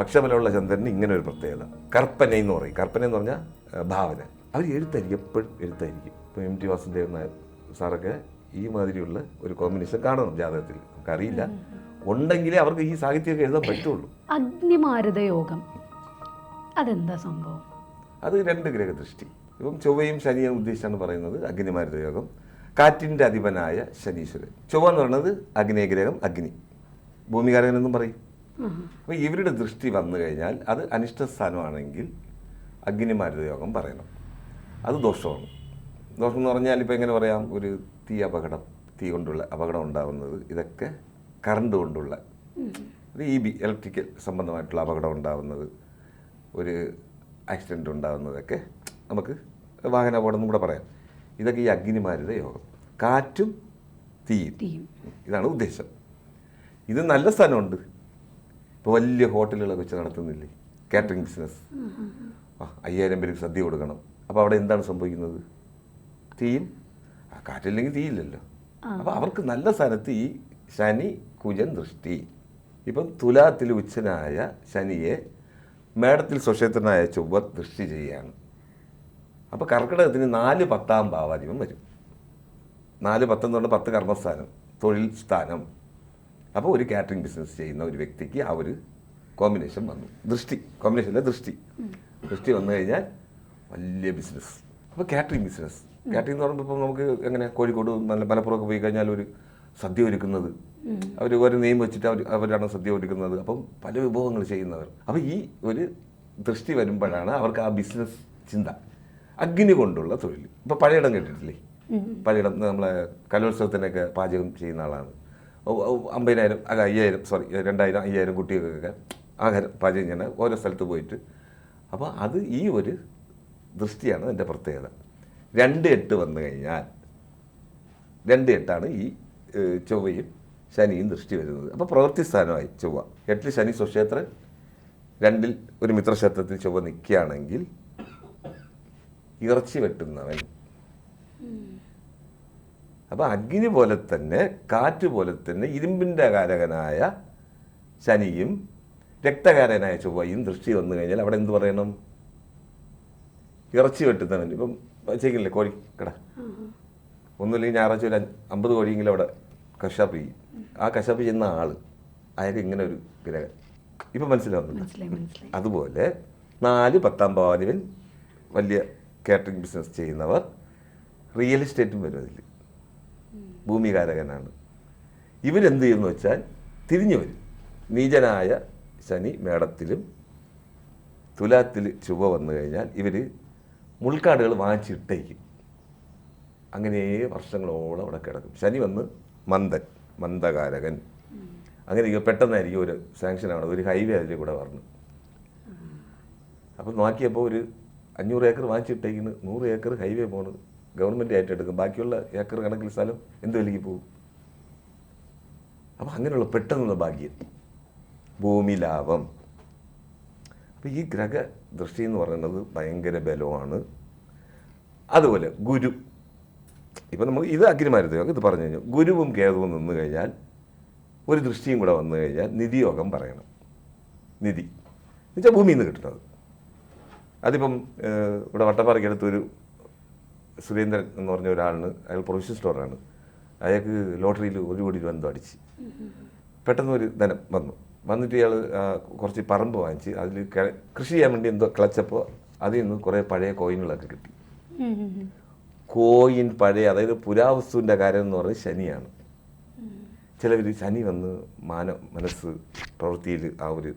പക്ഷബലമുള്ള ചന്ദ്രന് ഇങ്ങനെ ഒരു പ്രത്യേകത. കർപ്പന എന്ന് പറയും. കർപ്പന എന്ന് പറഞ്ഞാൽ ഭാവന. അവർ എഴുത്തായിരിക്കും എപ്പോഴും എഴുത്തായിരിക്കും. ഇപ്പം എം ടി വാസുദേവൻ നായർ സാറൊക്കെ ഈ മാതിരിയുള്ള ഒരു കോമ്പിനേഷൻ കാണണം ജാതകത്തിൽ. നമുക്കറിയില്ല. ഉണ്ടെങ്കിലേ അവർക്ക് ഈ സാഹിത്യമൊക്കെ എഴുതാൻ പറ്റുള്ളൂ. അഗ്നിമാരുത യോഗം അതെന്താ സംഭവം? അത് രണ്ട് ഗ്രഹദൃഷ്ടി. ഇപ്പം ചൊവ്വയും ശനിയും ഉദ്ദേശിച്ചാണ് പറയുന്നത് അഗ്നിമാരുത യോഗം കാറ്റിന്റെ അധിപനായ ശനീശ്വരൻ. ചൊവ്വ എന്ന് പറയുന്നത് അഗ്നേയഗ്രഹം അഗ്നി. ഭൂമികാരകനെന്നും പറയും. അപ്പോൾ ഇവരുടെ ദൃഷ്ടി വന്നു കഴിഞ്ഞാൽ അത് അനിഷ്ട സ്ഥാനമാണെങ്കിൽ അഗ്നിമാരുത യോഗം പറയണം. അത് ദോഷമാണ്. ദോഷം എന്ന് പറഞ്ഞാൽ ഇപ്പോൾ എങ്ങനെ പറയാം? ഒരു തീ അപകടം തീ കൊണ്ടുള്ള അപകടം ഉണ്ടാകുന്നത് ഇതൊക്കെ കറണ്ട് കൊണ്ടുള്ള ഒരു ഇ ബി ഇലക്ട്രിക്കൽ സംബന്ധമായിട്ടുള്ള അപകടം ഉണ്ടാകുന്നത് ഒരു ആക്സിഡന്റ് ഉണ്ടാകുന്നതൊക്കെ നമുക്ക് വാഹന അപകടം എന്നും കൂടെ പറയാം. ഇതൊക്കെ ഈ അഗ്നിമാരുടെ യോഗം. കാറ്റും തീയും. തീയും. ഇതാണ് ഉദ്ദേശം. ഇത് നല്ല സ്ഥലമുണ്ട് ഇപ്പോൾ വലിയ ഹോട്ടലുകളൊക്കെ വെച്ച് നടത്തുന്നില്ലേ? കാറ്ററിംഗ് ബിസിനസ് ആ അയ്യായിരം പേർക്ക് സദ്യ കൊടുക്കണം. അപ്പോൾ അവിടെ എന്താണ് സംഭവിക്കുന്നത്? തീയും ആ കാറ്റില്ലെങ്കിൽ തീയില്ലല്ലോ. അപ്പോൾ അവർക്ക് നല്ല സ്ഥാനത്ത് ഈ ശനി കുജൻ ദൃഷ്ടി. ഇപ്പം തുലാത്തിൽ ഉച്ചനായ ശനിയെ മേടത്തിൽ സ്വക്ഷേത്രനായ ചൊവ്വ ദൃഷ്ടി ചെയ്യുകയാണ് അപ്പോൾ കർക്കിടകത്തിന് നാല് പത്താം ഭാവാധിപം വരും. നാല് പത്തെന്ന് പറഞ്ഞാൽ പത്ത് കർമ്മസ്ഥാനം തൊഴിൽ സ്ഥാനം. അപ്പോൾ ഒരു കാറ്ററിംഗ് ബിസിനസ് ചെയ്യുന്ന ഒരു വ്യക്തിക്ക് ആ ഒരു കോമ്പിനേഷൻ വന്നു. ദൃഷ്ടി കോമ്പിനേഷൻ അല്ല ദൃഷ്ടി. ദൃഷ്ടി വന്നു കഴിഞ്ഞാൽ വലിയ ബിസിനസ്. അപ്പോൾ കാറ്ററിംഗ് ബിസിനസ്. കാറ്ററിംഗ് എന്ന് പറയുമ്പോൾ ഇപ്പോൾ നമുക്ക് എങ്ങനെ കോഴിക്കോട് നല്ല മലപ്പുറമൊക്കെ പോയി കഴിഞ്ഞാൽ ഒരു സദ്യ ഒരുക്കുന്നത്. അവർ ഒരു നെയിം വെച്ചിട്ട് അവർ അവരാണ് സദ്യ ഒരുക്കുന്നത്. അപ്പം പല വിഭവങ്ങൾ ചെയ്യുന്നവർ. അപ്പോൾ ഈ ഒരു ദൃഷ്ടി വരുമ്പോഴാണ് അവർക്ക് ആ ബിസിനസ് ചിന്ത. അഗ്നി കൊണ്ടുള്ള തൊഴിൽ. ഇപ്പോൾ പഴയിടം കേട്ടിട്ടില്ലേ? പഴയിടം നമ്മളെ കലോത്സവത്തിനൊക്കെ പാചകം ചെയ്യുന്ന ആളാണ്. അമ്പതിനായിരം അല്ല അയ്യായിരം സോറി രണ്ടായിരം അയ്യായിരം കുട്ടികൾക്കൊക്കെ ആഹാരം പാചകം ചെയ്യുന്ന ഓരോ സ്ഥലത്ത് പോയിട്ട്. അപ്പോൾ അത് ഈ ഒരു ദൃഷ്ടിയാണ് എന്റെ പ്രത്യേകത. രണ്ട് എട്ട് വന്നു കഴിഞ്ഞാൽ രണ്ട് എട്ടാണ് ഈ ചൊവ്വയും ശനിയും ദൃഷ്ടി വരുന്നത്. അപ്പോൾ പ്രവൃത്തി സ്ഥാനമായി ചൊവ്വ. എട്ടിൽ ശനി സ്വക്ഷേത്രൻ രണ്ടിൽ ഒരു മിത്രക്ഷേത്രത്തിൽ ചൊവ്വ നിൽക്കുകയാണെങ്കിൽ ഇറച്ചി വെട്ടുന്നവൻ അപ്പോൾ അഗ്നി പോലെ തന്നെ കാറ്റ് പോലെ തന്നെ ഇരുമ്പിന്റെ കാരകനായ ശനിയും രക്തകാരനായ ചൊവ്വയും ദൃഷ്ടി വന്നു കഴിഞ്ഞാൽ അവിടെ എന്ത് പറയണം? ഇറച്ചി വെട്ടുന്നവൻ. ഇപ്പം ചെയ്യില്ലേ കോഴി കട? ഒന്നുമില്ലെങ്കിൽ ഞായറാഴ്ച ഒരു അമ്പത് കോഴിയെങ്കിലും അവിടെ കശാപ്പ് ചെയ്യും. ആ കശാപ്പ് ചെയ്യുന്ന ആൾ അയാൾക്ക് ഇങ്ങനെ ഒരു ഗ്രഹം. ഇപ്പം മനസ്സിലാവുന്നുണ്ട്? അതുപോലെ നാല് പത്താം ഭവാനിവൻ വലിയ കാറ്ററിംഗ് ബിസിനസ് ചെയ്യുന്നവർ റിയൽ എസ്റ്റേറ്റും വരും അതിൽ ഭൂമികാരകനാണ്. ഇവരെന്ത് ചെയ്യുമെന്ന് വെച്ചാൽ തിരിഞ്ഞു വരും. നീചനായ ശനി മേടത്തിലും തുലാത്തിൽ ചുവ വന്നു കഴിഞ്ഞാൽ ഇവർ മുൾക്കാടുകൾ വാങ്ങിച്ചിട്ടേക്കും അങ്ങനെ വർഷങ്ങളോളം അവിടെ കിടക്കും. ശനി വന്ന് മന്ദൻ മന്ദകാരകൻ. അങ്ങനെ പെട്ടെന്നായിരിക്കും ഒരു സാങ്ഷൻ ആണ് ഒരു ഹൈവേ അതിൽ കൂടെ പറഞ്ഞു അപ്പം നോക്കിയപ്പോൾ ഒരു അഞ്ഞൂറ് ഏക്കർ വാങ്ങിച്ചിട്ടേക്കുന്നു നൂറ് ഏക്കർ ഹൈവേ പോണ് ഗവൺമെന്റ് ഏറ്റെടുക്കും ബാക്കിയുള്ള ഏക്കർ കണക്കിൽ സ്ഥലം എന്ത് വിലയ്ക്ക് പോകും? അപ്പം അങ്ങനെയുള്ള പെട്ടെന്നുള്ള ഭാഗ്യം. ഭൂമി ലാഭം. അപ്പോൾ ഈ ഗ്രഹ ദൃഷ്ടി എന്ന് പറയുന്നത് ഭയങ്കര ബലമാണ്. അതുപോലെ ഗുരു. ഇപ്പം നമുക്ക് ഇത് അഗ്നിമാരുതയോഗം ഇത് പറഞ്ഞു കഴിഞ്ഞു. ഗുരുവും കേതുവും നിന്ന് കഴിഞ്ഞാൽ ഒരു ദൃഷ്ടിയും കൂടെ വന്നു കഴിഞ്ഞാൽ നിധിയോഗം പറയണം. നിധി. എന്നുവെച്ചാൽ ഭൂമിയിൽ നിന്ന് കിട്ടുന്നത്. അതിപ്പം ഇവിടെ വട്ടപ്പാറയ്ക്കടുത്ത് ഒരു സുരേന്ദ്രൻ എന്ന് പറഞ്ഞ ഒരാളിന് അയാൾ പ്രൊവിഷൻ സ്റ്റോറാണ്. അയാൾക്ക് ലോട്ടറിയിൽ ഒരു കോടി രൂപ എന്തോ അടിച്ച്. പെട്ടെന്ന് ഒരു ധനം വന്നു. വന്നിട്ട് ഇയാൾ കുറച്ച് പറമ്പ് വാങ്ങിച്ച് അതിൽ കൃഷി ചെയ്യാൻ വേണ്ടി എന്തോ കിളച്ചപ്പോൾ അതിൽ നിന്ന് കുറേ പഴയ കോയിനുകളൊക്കെ കിട്ടി. കോയിൻ പഴയ അതായത് പുരാവസ്തുവിന്റെ കാര്യം എന്ന് പറയുന്നത് ശനിയാണ്. ചിലവർ ശനി വന്ന് മാന മനസ്സ് പ്രവൃത്തിയിൽ ആ ഒരു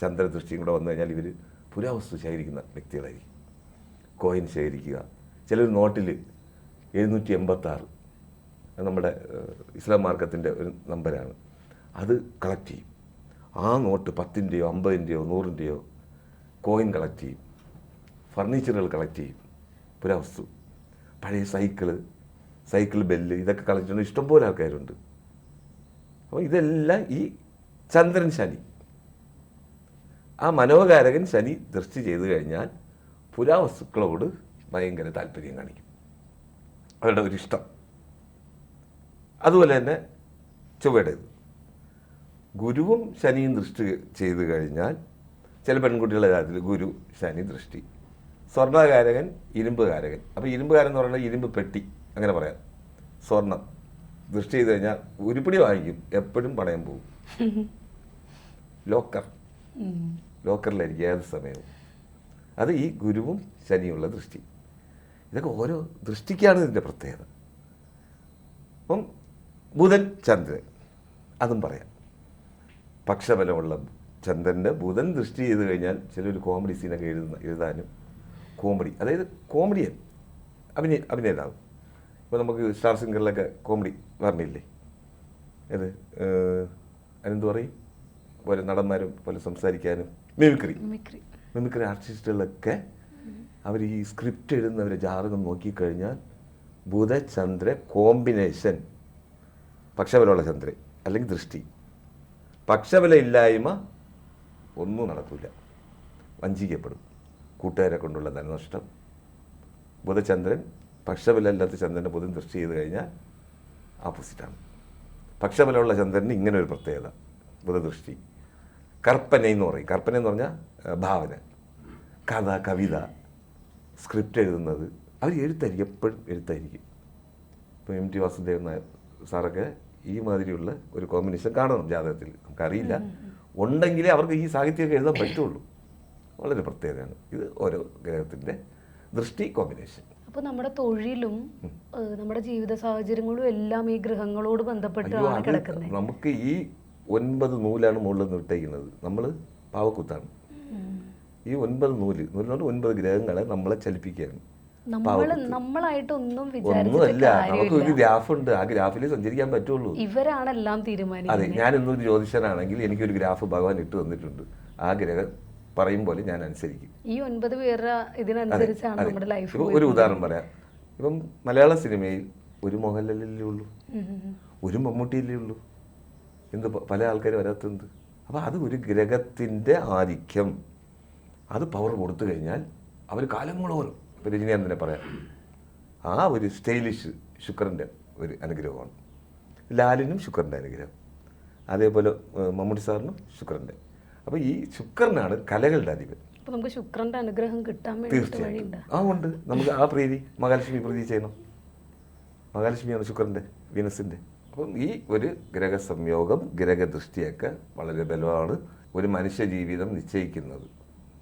ചന്ദ്രദൃഷ്ടിയും കൂടെ വന്നു കഴിഞ്ഞാൽ ഇവർ പുരാവസ്തു ശേഖരിക്കുന്ന വ്യക്തികളായിരിക്കും. കോയിൻ ശേഖരിക്കുക ചിലർ നോട്ടിൽ എഴുന്നൂറ്റി എൺപത്താറ് നമ്മുടെ ഇസ്ലാം മാർഗത്തിന്റെ ഒരു നമ്പരാണ്. അത് കളക്ട് ചെയ്യും. ആ നോട്ട് പത്തിന്റെയോ അമ്പതിന്റെയോ നൂറിന്റെയോ കോയിൻ കളക്ട് ചെയ്യും. ഫർണിച്ചറുകൾ കളക്ട് ചെയ്യും. പുരാവസ്തു. പഴയ സൈക്കിൾ സൈക്കിൾ ബെല്ല് ഇതൊക്കെ കളക്ട് ചെയ്യുന്ന ഇഷ്ടംപോലെ ആൾക്കാരുണ്ട്. അപ്പോൾ ഇതെല്ലാം ഈ ചന്ദ്രൻ ശനി. ആ മനോകാരകൻ ശനി ദൃഷ്ടി ചെയ്തു കഴിഞ്ഞാൽ പുരാവസ്തുക്കളോട് ഭയങ്കര താല്പര്യം കാണിക്കും. അവരുടെ ഒരു ഇഷ്ടം. അതുപോലെ തന്നെ ചൊവ്വയുടേത്. ഗുരുവും ശനിയും ദൃഷ്ടി ചെയ്തു കഴിഞ്ഞാൽ ചില പെൺകുട്ടികളുടെ കാര്യത്തിൽ ഗുരു ശനി ദൃഷ്ടി. സ്വർണകാരകൻ ഇരുമ്പുകാരകൻ. അപ്പോൾ ഇരുമ്പുകാരൻ എന്ന് പറയുന്നത് ഇരുമ്പ് പെട്ടി അങ്ങനെ പറയാം. സ്വർണം. ദൃഷ്ടി ചെയ്ത് കഴിഞ്ഞാൽ ഉരുപ്പിടി വാങ്ങിക്കും എപ്പോഴും പണയം പോകും. ലോക്കർ. ലോക്കറിലായിരിക്കും ഏത് സമയവും. അത് ഈ ഗുരുവും ശനിയുള്ള ദൃഷ്ടി. ഇതൊക്കെ ഓരോ ദൃഷ്ടിക്കാണ് ഇതിന്റെ പ്രത്യേകത. അപ്പം ബുധൻ ചന്ദ്രൻ അതും പറയാം. പക്ഷബലമുള്ള ചന്ദ്രന്റെ ബുധൻ ദൃഷ്ടി ചെയ്ത് കഴിഞ്ഞാൽ ചിലർ കോമഡി സീനൊക്കെ എഴുതുന്ന എഴുതാനും കോമഡി അതായത് കോമഡിയൻ അഭിനയ അഭിനേതാവ്. ഇപ്പോൾ നമുക്ക് സ്റ്റാർ സിംഗറിലൊക്കെ കോമഡി പറഞ്ഞില്ലേ ഏത്? അതിനെന്ത് പറയും? പോലെ നടന്മാരും പോലെ സംസാരിക്കാനും. മിമിക്രി. മിമിക്രി. മിമിക്രി ആർട്ടിസ്റ്റുകളൊക്കെ അവർ ഈ സ്ക്രിപ്റ്റ് എഴുതുന്നവരെ ജാതകം നോക്കിക്കഴിഞ്ഞാൽ ബുധ ചന്ദ്ര കോമ്പിനേഷൻ പക്ഷബലമുള്ള ചന്ദ്രൻ അല്ലെങ്കിൽ ദൃഷ്ടി. പക്ഷബല ഇല്ലായ്മ ഒന്നും നടക്കില്ല വഞ്ചിക്കപ്പെടും. കൂട്ടുകാരെ കൊണ്ടുള്ള ധനനഷ്ടം. ബുധചന്ദ്രൻ പക്ഷബലമില്ലാത്ത ചന്ദ്രന്റെ ബുധൻ ദൃഷ്ടി ചെയ്ത് കഴിഞ്ഞാൽ ആപ്പോസിറ്റാണ് പക്ഷബലമുള്ള ചന്ദ്രന് ഇങ്ങനെ ഒരു പ്രത്യേകത ബുധദൃഷ്ടി. കർപ്പന എന്ന് പറയും. കർപ്പന എന്ന് പറഞ്ഞാൽ ഭാവന. കഥ കവിത സ്ക്രിപ്റ്റ് എഴുതുന്നത് അവർ എഴുത്തായിരിക്കും എപ്പോഴും എഴുത്തായിരിക്കും. ഇപ്പോൾ എം ടി വാസുദേവൻ നായർ സാറൊക്കെ ഈ മാതിരിയുള്ള ഒരു കോമ്പിനേഷൻ കാണണം ജാതകത്തിൽ. നമുക്കറിയില്ല. ഉണ്ടെങ്കിലേ അവർക്ക് ഈ സാഹിത്യമൊക്കെ എഴുതാൻ പറ്റുള്ളൂ. വളരെ പ്രത്യേകതയാണ്. ഇത് ഓരോ ഗ്രഹത്തിന്റെ ദൃഷ്ടി കോമ്പിനേഷൻ അപ്പോൾ നമ്മുടെ തൊഴിലും നമ്മുടെ ജീവിത സാഹചര്യങ്ങളും എല്ലാം ഈ ഗ്രഹങ്ങളോട് ബന്ധപ്പെട്ടാണ് കിടക്കുന്നത് നമുക്ക് ഈ ഒൻപത് നൂലാണ് മുകളിൽ നിന്ന് വിട്ടേക്കുന്നത് നമ്മൾ പാവക്കുത്താണ് ഈ ഒൻപത് നൂൽ നൂലിനോട് ഒൻപത് ഗ്രഹങ്ങളെ നമ്മളെ ചലിപ്പിക്കുകയാണ്. ഒന്നുമല്ല നമുക്ക് ഒരു ഗ്രാഫ് ഉണ്ട് ആ ഗ്രാഫിൽ സഞ്ചരിക്കാൻ പറ്റുള്ളൂ. ഇവരാണെല്ലാം അതെ തീരുമാനിക്കുന്നത്. ഞാൻ ഇന്നൊരു ജ്യോതിഷനാണെങ്കിൽ എനിക്കൊരു ഗ്രാഫ് ഭഗവാൻ ഇട്ട് തന്നിട്ടുണ്ട്. ആ ഗ്രഹം പറയും പോലെ ഞാൻ അനുസരിക്കും. ഈ ഒൻപത് പേരുടെ ഇതിനനുസരിച്ചാണ് നമ്മുടെ ലൈഫ് ഒരു ഉദാഹരണം പറയാം. ഇപ്പം മലയാള സിനിമയിൽ ഒരു മോഹൻലാലല്ലേ ഉള്ളൂ? ഒരു മമ്മൂട്ടിയല്ലേ ഉള്ളൂ? എന്ത് പല ആൾക്കാർ വരാത്തത് അപ്പോൾ അത് ഒരു ഗ്രഹത്തിന്റെ ആധിക്യം. അത് പവർ കൊടുത്തു കഴിഞ്ഞാൽ അവർ കാലങ്ങളോറും ഇപ്പോൾ രജനീകാന്തിനെ പറയാം ആ ഒരു സ്റ്റൈലിഷ് ശുക്രന്റെ ഒരു അനുഗ്രഹമാണ്. ലാലിനും ശുക്രന്റെ അനുഗ്രഹം. അതേപോലെ മമ്മൂട്ടി സാറിനും ശുക്രന്റെ അപ്പോൾ ഈ ശുക്രനാണ് കലകളുടെ അധിപൻ. നമുക്ക് ശുക്രന്റെ അനുഗ്രഹം കിട്ടാൻ തീർച്ചയായും ആ ഉണ്ട്. നമുക്ക് ആ പ്രീതി മഹാലക്ഷ്മി പ്രീതി ചെയ്യണം. മഹാലക്ഷ്മിയാണ് ശുക്രന്റെ വീനസിന്റെ അപ്പം ഈ ഒരു ഗ്രഹ സംയോഗം ഗ്രഹദൃഷ്ടിയൊക്കെ വളരെ ബലമാണ്. ഒരു മനുഷ്യ ജീവിതം നിശ്ചയിക്കുന്നത്.